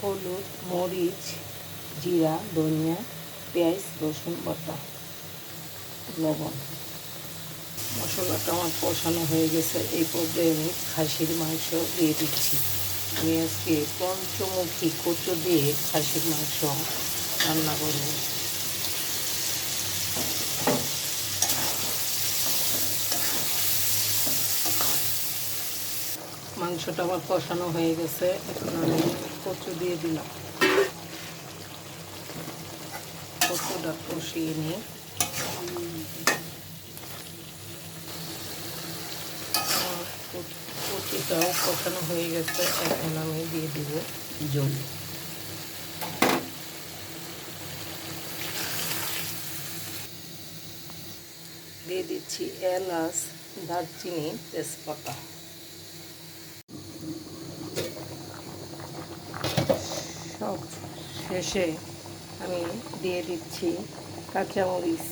হলুদ, মরিচ, জিরা, ধনিয়া, পেঁয়াজ, রসুন বাটা, লবণ। মশলাটা আমার কষানো হয়ে গেছে। এই পর্যায়ে আমি খাসির মাংস দিয়ে দিচ্ছি। আমি আজকে পঞ্চমুখী কচু দিয়ে খাসির মাংস রান্না করব। মাংসটা আমার কষানো হয়ে গেছে। এখন আমি কচু দিয়ে দিলাম। কচুটা কষিয়ে আমার কচুটাও কষানো হয়ে গেছে, এখন আমি দিয়ে দিব জল। দিয়ে দিচ্ছি এলাচ, দারচিনি, তেজপাতা। শেষে আমি দিয়ে দিচ্ছি কাঁচামরিচ।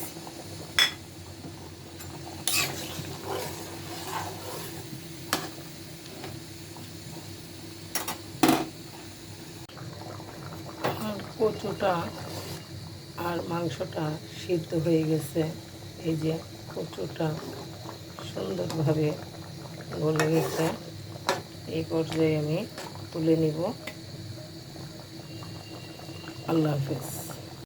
কচুটা আর মাংসটা সিদ্ধ হয়ে গেছে। এই যে কচুটা সুন্দরভাবে গলে গেছে। এই পর্যায়ে আমি তুলে নিব। আল্লাহ হাফেজ